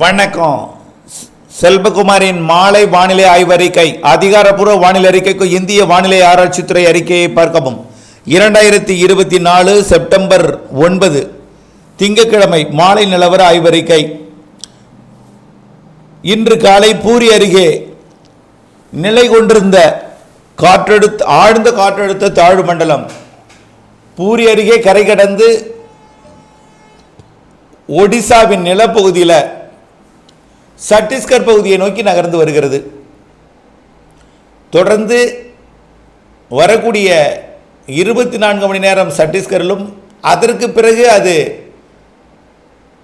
வணக்கம். செல்வகுமாரின் மாலை வானிலை ஆய்வறிக்கை அதிகாரப்பூர்வ வானிலை அறிக்கைக்கு இந்திய வானிலை ஆராய்ச்சித்துறை அறிக்கையை பார்க்கவும். இரண்டாயிரத்தி இருபத்தி நாலு செப்டம்பர் ஒன்பது திங்கட்கிழமை மாலை நிலவர ஆய்வறிக்கை. இன்று காலை பூரி அருகே நிலை கொண்டிருந்த காற்றழுத்த ஆழ்ந்த காற்றழுத்த தாழ்வு மண்டலம் பூரி அருகே கரை கடந்து ஒடிசாவின் நிலப்பகுதியில் சட்டீஸ்கர் பகுதியை நோக்கி நகர்ந்து வருகிறது. தொடர்ந்து வரக்கூடிய இருபத்தி நான்கு மணி நேரம் சட்டீஸ்கரிலும் அதற்கு பிறகு அது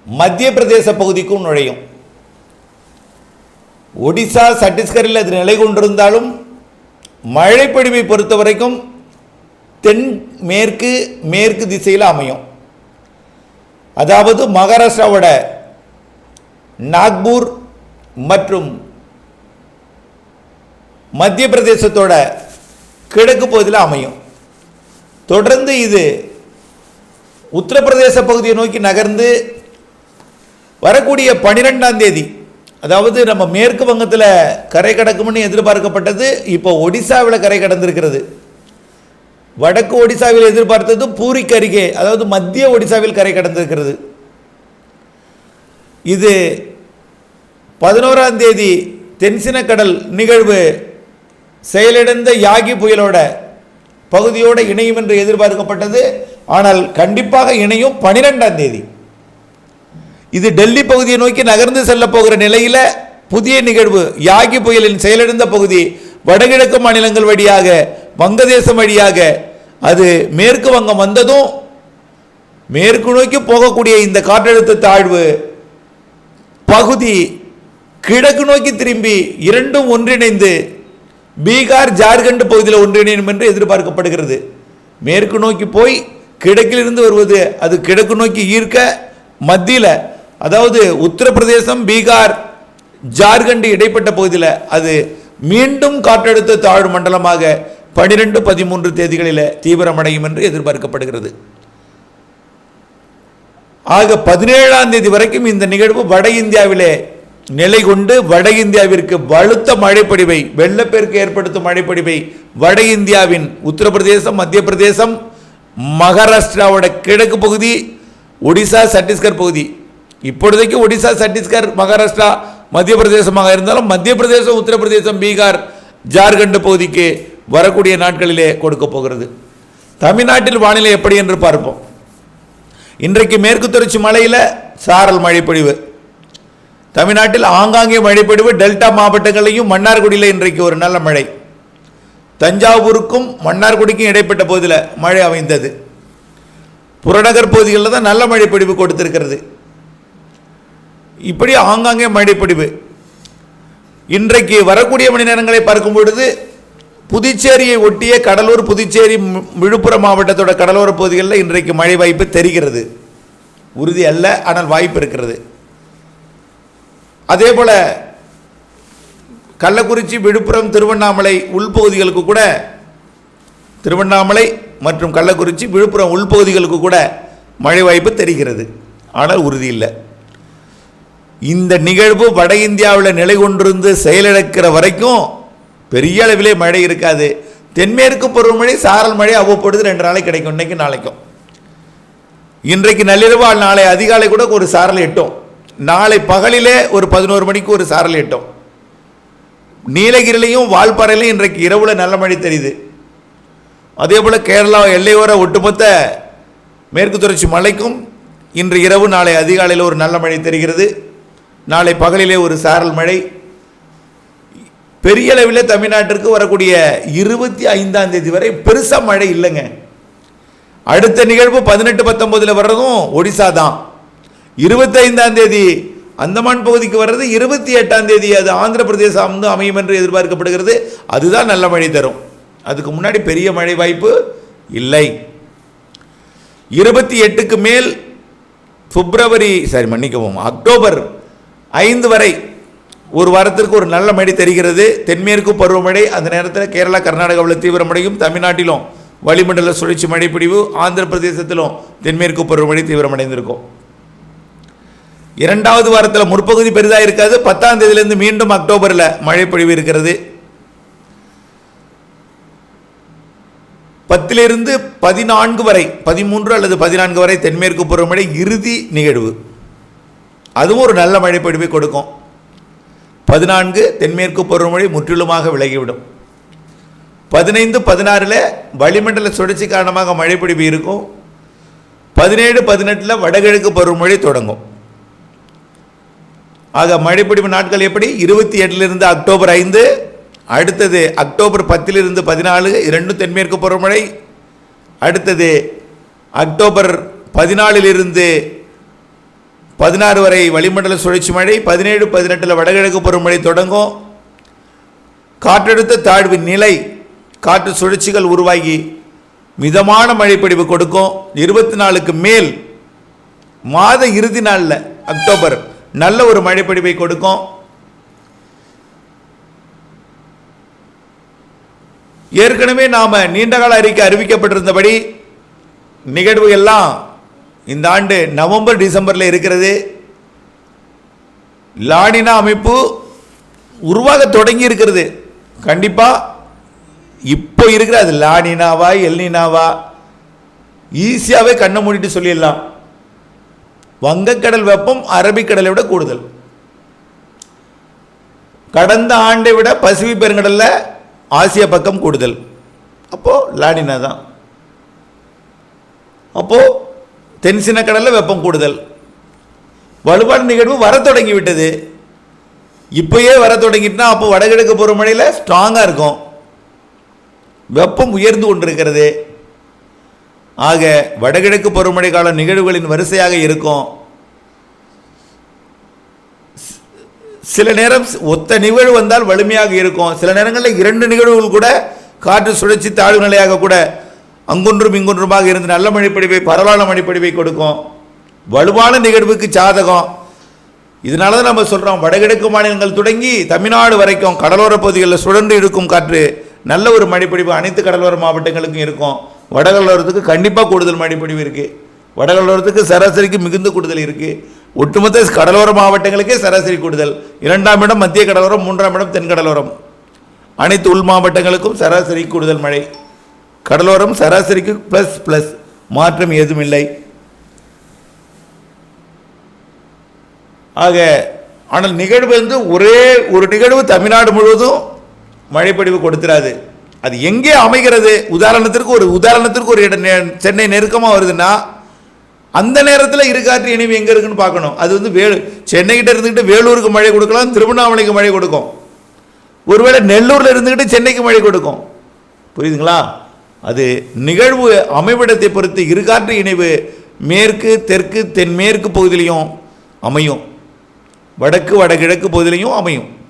மத்திய பிரதேச பகுதிக்கும் நுழையும். ஒடிசா சட்டீஸ்கரில் அது நிலை கொண்டிருந்தாலும் மழைப்பொழிவை பொறுத்த வரைக்கும் தென் மேற்கு மேற்கு திசையில் அமையும். அதாவது மகாராஷ்டிராவோட நாக்பூர் மற்றும் மத்திய பிரதேசத்தோட கிழக்கு பகுதியில் அமையும். தொடர்ந்து இது உத்தரப்பிரதேச பகுதியை நோக்கி நகர்ந்து வரக்கூடிய பனிரெண்டாம் தேதி அதாவது நம்ம மேற்கு வங்கத்தில் கரை கடக்கும்னு எதிர்பார்க்கப்பட்டது இப்போ ஒடிசாவில் கரை கடந்திருக்கிறது. வடக்கு ஒடிசாவில் எதிர்பார்த்தது பூரிக்கு அருகே அதாவது மத்திய ஒடிசாவில் கரை கடந்திருக்கிறது. இது பதினோராம் தேதி தென்சினக்கடல் நிகழ்வு செயலிழந்த யாகி புயலோட பகுதியோடு இணையும் என்று எதிர்பார்க்கப்பட்டது. ஆனால் கண்டிப்பாக இணையும் பனிரெண்டாம் தேதி. இது டெல்லி பகுதியை நோக்கி நகர்ந்து செல்ல போகிற நிலையில் புதிய நிகழ்வு யாகி புயலின் செயலிழந்த பகுதி வடகிழக்கு மாநிலங்கள் வழியாக வங்கதேசம் வழியாக அது மேற்கு வங்கம் வந்ததும் மேற்கு நோக்கி போகக்கூடிய இந்த காற்றழுத்த தாழ்வு பகுதி கிழக்கு நோக்கி திரும்பி இரண்டும் ஒன்றிணைந்து பீகார் ஜார்க்கண்ட் பகுதியில் ஒன்றிணையும் என்று எதிர்பார்க்கப்படுகிறது. மேற்கு நோக்கி போய் கிழக்கிலிருந்து வருவது அது கிழக்கு நோக்கி ஈர்க்க மத்தியில் அதாவது உத்தரப்பிரதேசம் பீகார் ஜார்க்கண்ட் இடைப்பட்ட பகுதியில் அது மீண்டும் காற்றழுத்த தாழ்வு மண்டலமாக பனிரெண்டு பதிமூன்று தேதிகளில் தீவிரமடையும் என்று எதிர்பார்க்கப்படுகிறது. ஆக பதினேழாம் தேதி வரைக்கும் இந்த நிகழ்வு வட இந்தியாவிலே நிலை கொண்டு வட இந்தியாவிற்கு வலுத்த மழைப்படிவை வெள்ளப்பெருக்கு ஏற்படுத்தும் மழைப்படிவை வட இந்தியாவின் உத்தரப்பிரதேசம் மத்திய பிரதேசம் மகாராஷ்டிராவோட கிழக்கு பகுதி ஒடிசா சத்தீஸ்கர் பகுதி. இப்பொழுதைக்கு ஒடிசா சத்தீஸ்கர் மகாராஷ்டிரா மத்திய பிரதேசமாக இருந்தாலும் மத்திய பிரதேசம் உத்தரப்பிரதேசம் பீகார் ஜார்க்கண்ட் பகுதிக்கு வரக்கூடிய நாட்களிலே கொடுக்க போகிறது. தமிழ்நாட்டில் வானிலை எப்படி என்று பார்ப்போம். இன்றைக்கு மேற்கு தொடர்ச்சி மலையில் சாரல் மழைப்பொழிவு. தமிழ்நாட்டில் ஆங்காங்கே மழைப்பொழிவு டெல்டா மாவட்டங்களையும் மன்னார்குடியில் இன்றைக்கு ஒரு நல்ல மழை. தஞ்சாவூருக்கும் மன்னார்குடிக்கும் இடைப்பட்ட பகுதியில் மழை அமைந்தது. புறநகர் பகுதிகளில் தான் நல்ல மழைப்பொழிவு கொடுத்திருக்கிறது. இப்படி ஆங்காங்கே மழைப்பொழிவு. இன்றைக்கு வரக்கூடிய மணி நேரங்களை பார்க்கும் பொழுது புதுச்சேரியை ஒட்டிய கடலூர் புதுச்சேரி விழுப்புரம் மாவட்டத்தோட கடலோர பகுதிகளில் இன்றைக்கு மழை வாய்ப்பு தெரிகிறது. உறுதி அல்ல ஆனால் வாய்ப்பு இருக்கிறது. அதே போல் கள்ளக்குறிச்சி விழுப்புரம் திருவண்ணாமலை உள்பகுதிகளுக்கு கூட திருவண்ணாமலை மற்றும் கள்ளக்குறிச்சி விழுப்புரம் உள்பகுதிகளுக்கு கூட மழை வாய்ப்பு தெரிகிறது. ஆனால் உறுதி இல்லை. இந்த நிகழ்வு வட இந்தியாவில் நிலை கொண்டிருந்து செயலிழக்கிற வரைக்கும் பெரிய அளவிலே மழை இருக்காது. தென்மேற்கு பருவமழை சாரல் மழை அவ்வப்பொழுது ரெண்டு நாளைக்கு கிடைக்கும் இன்னைக்கு நாளைக்கும். இன்றைக்கு நள்ளிரவு நாளை அதிகாலை கூட ஒரு சாரல் எட்டும். நாளை பகலிலே ஒரு பதினோரு மணிக்கு ஒரு சாரல் எட்டும். நீலகிரிலையும் வால்பாறையிலையும் இன்றைக்கு இரவில் நல்ல மழை தெரியுது. அதே போல் கேரளா எல்லையோர ஒட்டுமொத்த மேற்கு தொடர்ச்சி மலைக்கும் இன்று இரவு நாளை அதிகாலையில் ஒரு நல்ல மழை தெரிகிறது. நாளை பகலிலே ஒரு சாரல் மழை. பெரிய அளவில் தமிழ்நாட்டிற்கு வரக்கூடிய இருபத்தி ஐந்தாம் தேதி வரை பெருசாக மழை இல்லைங்க. அடுத்த நிகழ்வு பதினெட்டு பத்தொம்போதில் வர்றதும் ஒடிசா தான் இருபத்தைந்தாம் தேதி அந்தமான் பகுதிக்கு வர்றது இருபத்தி எட்டாம் தேதி அது ஆந்திர பிரதேசம் வந்து அமையும் என்று எதிர்பார்க்கப்படுகிறது. அதுதான் நல்ல மழை தரும். அதுக்கு முன்னாடி பெரிய மழை வாய்ப்பு இல்லை. இருபத்தி எட்டுக்கு மேல் பிப்ரவரி சரி மன்னிக்கவும் அக்டோபர் ஐந்து வரை ஒரு வாரத்திற்கு ஒரு நல்ல மழை தெரிகிறது. தென்மேற்கு பருவமழை அந்த நேரத்தில் கேரளா கர்நாடகாவில் தீவிரமடையும். தமிழ்நாட்டிலும் வளிமண்டல சுழற்சி மழைப்பிடிவு ஆந்திர பிரதேசத்திலும் தென்மேற்கு பருவமழை தீவிரமடைந்திருக்கும். இரண்டாவது வாரத்தில் முற்பகுதி பெரிதாக இருக்காது. பத்தாம் தேதியிலிருந்து மீண்டும் அக்டோபரில் மழை பொழிவு இருக்கிறது. பத்திலிருந்து பதினான்கு வரை பதிமூன்று அல்லது பதினான்கு வரை தென்மேற்கு பருவமழை இறுதி நிகழ்வு. அதுவும் ஒரு நல்ல மழை பொழிவை கொடுக்கும். பதினான்கு தென்மேற்கு பருவமழை முற்றிலுமாக விலகிவிடும். பதினைந்து பதினாறில் வளிமண்டல சுழற்சி காரணமாக மழை பொழிவு இருக்கும். பதினேழு பதினெட்டில் வடகிழக்கு பருவமழை தொடங்கும். ஆக மழைப்பிடிப்பு நாட்கள் எப்படி? இருபத்தி எட்டிலிருந்து அக்டோபர் ஐந்து அடுத்தது அக்டோபர் பத்திலிருந்து பதினாலு இரண்டும் தென்மேற்கு பருவமழை. அடுத்தது அக்டோபர் பதினாலிலிருந்து பதினாறு வரை வளிமண்டல சுழற்சி மழை பதினேழு பதினெட்டில் வடகிழக்கு பருவமழை தொடங்கும். காற்றழுத்த தாழ்வு நிலை காற்று சுழற்சிகள் உருவாகி மிதமான மழைப்பிடிவு கொடுக்கும். இருபத்தி நாலுக்கு மேல் மாத இறுதி நாளில் அக்டோபர் நல்ல ஒரு மழைப்பொழிவை கொடுக்கும். ஏற்கனவே நாம் நீண்டகால அறிக்கை அறிவிக்கப்பட்டிருந்தபடி நிகழ்வு எல்லாம் இந்த ஆண்டு நவம்பர் டிசம்பரில் இருக்கிறது. லாடினா அமைப்பு உருவாக தொடங்கி இருக்கிறது. கண்டிப்பாக இப்போ இருக்கிற அது லாடினாவா எல்னினாவா ஈஸியாகவே கண்ணை மூடிட்டு சொல்லிடலாம். வங்கக்கடல் வெப்பம் அரபிக்கடலை விட கூடுதல். கடந்த ஆண்டை விட பசிபிக் பெருங்கடலில் ஆசியா பக்கம் கூடுதல். அப்போது லாடினா தான். அப்போது தென்சின கடலில் வெப்பம் கூடுதல். வலுவான நிகழ்வு வர தொடங்கி விட்டது. இப்போயே வர தொடங்கிட்டுனா அப்போ வடகிழக்கு பருவமழையில் ஸ்ட்ராங்காக இருக்கும். வெப்பம் உயர்ந்து கொண்டிருக்கிறது. ஆக வடகிழக்கு பருவமழை கால நிகழ்வுகளின் வரிசையாக இருக்கும். சில நேரம் ஒத்த நிகழ்வு வந்தால் வலிமையாக இருக்கும். சில நேரங்களில் இரண்டு நிகழ்வுகள் கூட காற்று சுழற்சி தாழ்வு நிலையாக கூட அங்கொன்றும் இங்கொன்றுமாக இருந்து நல்ல மழைப்படிவை பரவாயில்ல மழைப்படிவை கொடுக்கும். வலுவான நிகழ்வுக்கு சாதகம். இதனால தான் நம்ம சொல்கிறோம் வடகிழக்கு மாநிலங்கள் தொடங்கி தமிழ்நாடு வரைக்கும் கடலோர பகுதிகளில் சுழன்று இருக்கும் காற்று. நல்ல ஒரு மழைப்பொழிவு அனைத்து கடலோர மாவட்டங்களுக்கும் இருக்கும். வடகல்லோரத்துக்கு கண்டிப்பாக கூடுதல் மழைப்பொழிவு இருக்குது வடகல்லோரத்துக்கு சராசரிக்கு மிகுந்த கூடுதல் இருக்குது ஒட்டுமொத்த கடலோர மாவட்டங்களுக்கே சராசரி கூடுதல். இரண்டாம் இடம் மத்திய கடலோரம் மூன்றாம் இடம் தென்கடலோரம் அனைத்து உள் மாவட்டங்களுக்கும் சராசரி கூடுதல் மழை. கடலோரம் சராசரிக்கு ப்ளஸ் ப்ளஸ் மாற்றம் ஏதும் இல்லை ஆக ஆனால் நிகழ்வு வந்து ஒரே ஒரு நிகழ்வு தமிழ்நாடு முழுவதும் மழைப்பொழிவு கொடுத்துறாது. அது எங்கே அமைகிறது? உதாரணத்திற்கு ஒரு உதாரணத்திற்கு ஒரு இடம் நெ- சென்னை நெருக்கமாக வருதுன்னா அந்த நேரத்தில் இருக்காற்று இணைவு எங்கே இருக்குன்னு பார்க்கணும். அது வந்து வேலு சென்னைக்கிட்ட இருந்துக்கிட்டு வேலூருக்கு மழை கொடுக்கலாம் திருவண்ணாமலைக்கு மழை கொடுக்கும். ஒருவேளை நெல்லூரில் இருந்துக்கிட்டு சென்னைக்கு மழை கொடுக்கும். புரியுதுங்களா? அது நிகழ்வு அமைவிடத்தை பொறுத்து இருக்காற்று இணைவு மேற்கு தெற்கு தென்மேற்கு பகுதியிலையும் அமையும். வடக்கு வடகிழக்கு பகுதியிலையும் அமையும்.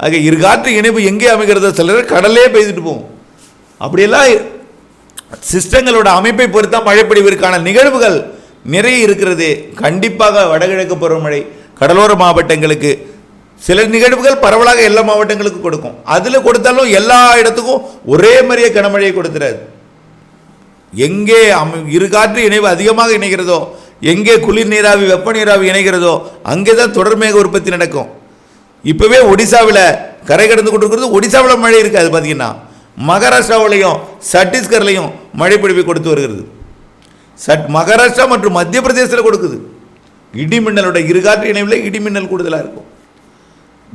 ஆக இருகாற்று இணைவு எங்கே அமைகிறதோ சிலர் கடலே பெய்துட்டு போகும். அப்படியெல்லாம் சிஸ்டங்களோட அமைப்பை பொறுத்தா மழைப்பொழிவிற்கான நிகழ்வுகள் நிறைய இருக்கிறது. கண்டிப்பாக வடகிழக்கு பருவமழை கடலோர மாவட்டங்களுக்கு சில நிகழ்வுகள் பரவலாக எல்லா மாவட்டங்களுக்கும் கொடுக்கும். அதில் கொடுத்தாலும் எல்லா இடத்துக்கும் ஒரே மாதிரியே கனமழையை கொடுத்துறாது. எங்கே அமை இருகாற்று இணைவு அதிகமாக இணைகிறதோ எங்கே குளிர் நீராவி வெப்ப நீராவி இணைகிறதோ அங்கே தான் தொடர்மேக உற்பத்தி நடக்கும். இப்போவே ஒடிசாவில் கரை கடந்து கொண்டிருக்கிறது. ஒடிசாவில் மழை இருக்காது பார்த்தீங்கன்னா மகாராஷ்டிராவிலையும் சத்தீஸ்கர்லையும் மழை பொழிவை கொடுத்து வருகிறது. சட் மகாராஷ்டிரா மற்றும் மத்திய பிரதேசத்தில் கொடுக்குது இடிமின்னலோட இருகாற்று இணைவில் இடிமின்னல் கூடுதலாக இருக்கும்.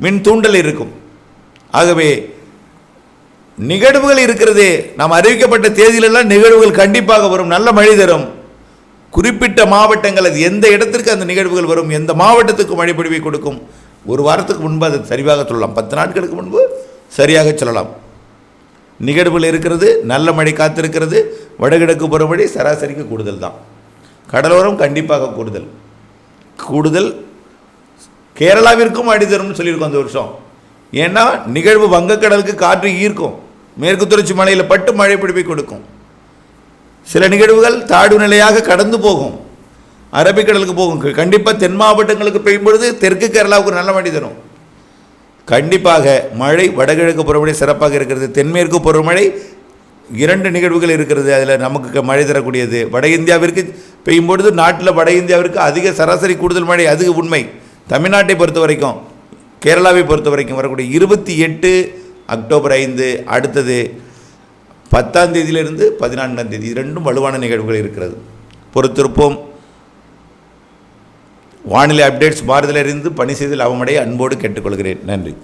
மின் தூண்டல் இருக்கும். ஆகவே நிகழ்வுகள் இருக்கிறது. நாம் அறிவிக்கப்பட்ட தேதியிலெல்லாம் நிகழ்வுகள் கண்டிப்பாக வரும். நல்ல மழை தரும். குறிப்பிட்ட மாவட்டங்கள் அது எந்த இடத்திற்கு அந்த நிகழ்வுகள் வரும் எந்த மாவட்டத்துக்கு மழைப்பொழிவை கொடுக்கும் ஒரு வாரத்துக்கு முன்பு அதை சரிவாக சொல்லலாம். பத்து நாட்களுக்கு முன்பு சரியாக சொல்லலாம். நிகழ்வுகள் இருக்கிறது நல்ல மழை காத்திருக்கிறது வடகிழக்கு பருவமழை சராசரிக்கு கூடுதல் தான். கடலோரம் கண்டிப்பாக கூடுதல். கூடுதல் கேரளாவிற்கும் அடித்தரும்னு சொல்லியிருக்கோம் அந்த வருஷம். ஏன்னா நிகழ்வு வங்கக்கடலுக்கு காற்று ஈர்க்கும். மேற்கு தொடர்ச்சி மலையில் பட்டு மழை பிடிப்பை கொடுக்கும். சில நிகழ்வுகள் தாழ்வு நிலையாக கடந்து போகும். அரபிக்கடலுக்கு போகும். கண்டிப்பாக தென் மாவட்டங்களுக்கு பெய்யும் பொழுது தெற்கு கேரளாவுக்கு நல்ல மழை தரும். கண்டிப்பாக மழை வடகிழக்கு பருவமழை சிறப்பாக இருக்கிறது. தென்மேற்கு பருவமழை இரண்டு நிகழ்வுகள் இருக்கிறது. அதில் நமக்கு மழை தரக்கூடியது. வட இந்தியாவிற்கு பெய்யும் பொழுது நாட்டில் வட இந்தியாவிற்கு அதிக சராசரி கூடுதல் மழை. அது உண்மை. தமிழ்நாட்டை பொறுத்த வரைக்கும் கேரளாவை பொறுத்த வரைக்கும் வரக்கூடிய இருபத்தி எட்டு அக்டோபர் ஐந்து அடுத்தது பத்தாம் தேதியிலிருந்து பதினான்காம் தேதி. ரெண்டும் வலுவான நிகழ்வுகள் இருக்கிறது. பொறுத்திருப்போம். வானிலை அப்டேட்ஸ் பாரதியிலிருந்து பணி செய்து லாபமடைய அன்போடு கேட்டுக்கொள்கிறேன். நன்றி.